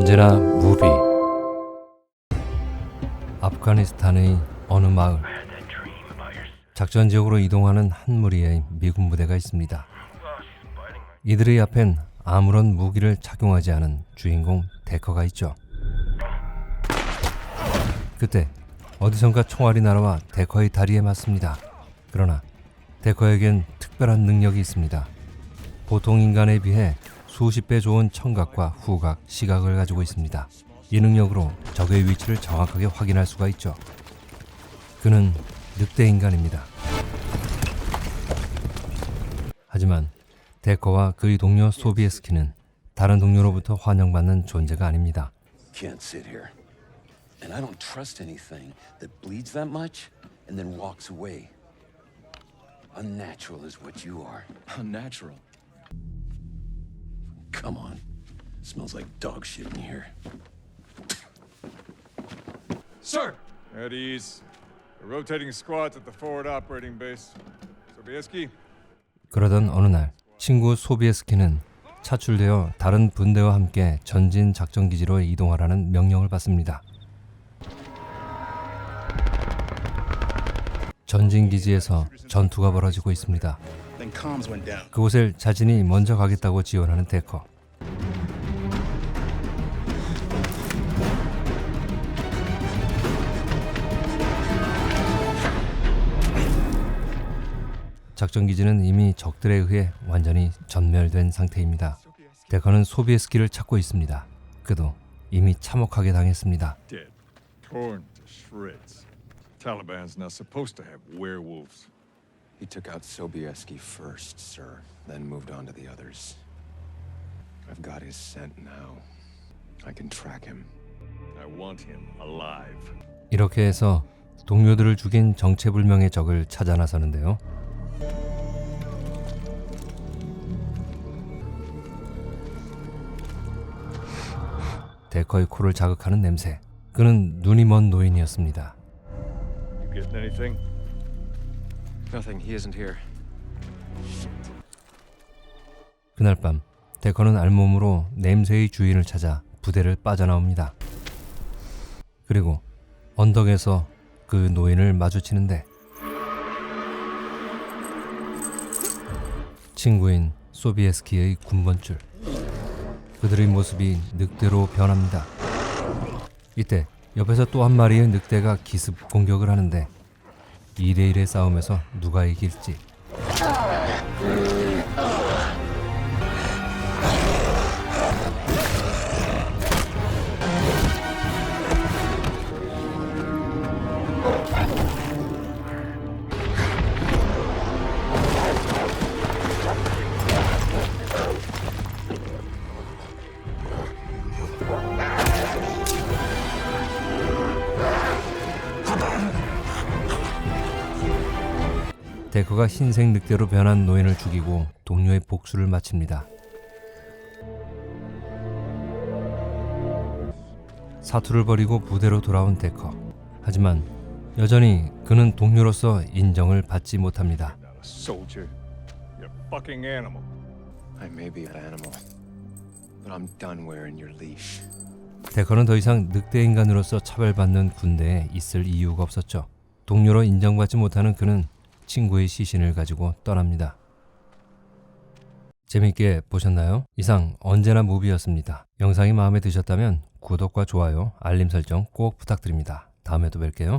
언제나 무비 아프가니스탄의 어느 마을 작전 지역으로 이동하는 한 무리의 미군 무대가 있습니다. 이들의 앞엔 아무런 무기를 착용하지 않은 주인공 데커가 있죠. 그때 어디선가 총알이 날아와 데커의 다리에 맞습니다. 그러나 데커에겐 특별한 능력이 있습니다. 보통 인간에 비해 수십 배 좋은 청각과 후각, 시각을 가지고 있습니다. 이 능력으로 적의 위치를 정확하게 확인할 수가 있죠. 그는 늑대 인간입니다. 하지만 데커와 그의 동료 소비에스키는 다른 동료로부터 환영받는 존재가 아닙니다. Can't sit here. And I don't trust anything that bleeds that much and then walks away. Unnatural is what you are. Unnatural. Come on. smells like dog shit in here. Sir! At ease. We're rotating squads at the forward operating base. Sobieski, 그러던 어느 날 친구 소비에스키는 차출되어 다른 분대와 함께 전진 작전 기지로 이동하라는 명령을 받습니다. 전진 기지에서 전투가 벌어지고 있습니다. 그곳을 자신이 먼저 가겠다고 지원하는 데커. 작전 기지는 이미 적들에 의해 완전히 전멸된 상태입니다. 데커는 소비에스키를 찾고 있습니다. 그도 이미 참혹하게 당했습니다. dead. Torn to shreds. Taliban's not supposed to have werewolves. He took out Sobieski first, sir, then moved on to the others. I've got his scent now. I can track him. I want him alive. 이렇게 해서 동료들을 죽인 정체불명의 적을 찾아 나서는데요. 데커의 코를 자극하는 냄새. 그는 눈이 먼 노인이었습니다. You getting anything? Nothing, he isn't here. 그날 밤 데커는 알몸으로 냄새의 주인을 찾아 부대를 빠져나옵니다. 그리고 언덕에서 그 노인을 마주치는데 친구인 소비에스키의 군번줄 그들의 모습이 늑대로 변합니다. 이때 옆에서 또 한 마리의 늑대가 기습 공격을 하는데 2대1의 싸움에서 누가 이길지 데커가 흰색 늑대로 변한 노인을 죽이고 동료의 복수를 마칩니다. 사투를 벌이고 부대로 돌아온 데커. 하지만 여전히 그는 동료로서 인정을 받지 못합니다. Not a soldier. You're a fucking animal. I may be an animal, but I'm done wearing your leash. 데커는 더 이상 늑대 인간으로서 차별받는 군대에 있을 이유가 없었죠. 동료로 인정받지 못하는 그는 친구의 시신을 가지고 떠납니다. 재밌게 보셨나요? 이상 언제나 무비였습니다. 영상이 마음에 드셨다면 구독과 좋아요, 알림 설정 꼭 부탁드립니다. 다음에도 뵐게요.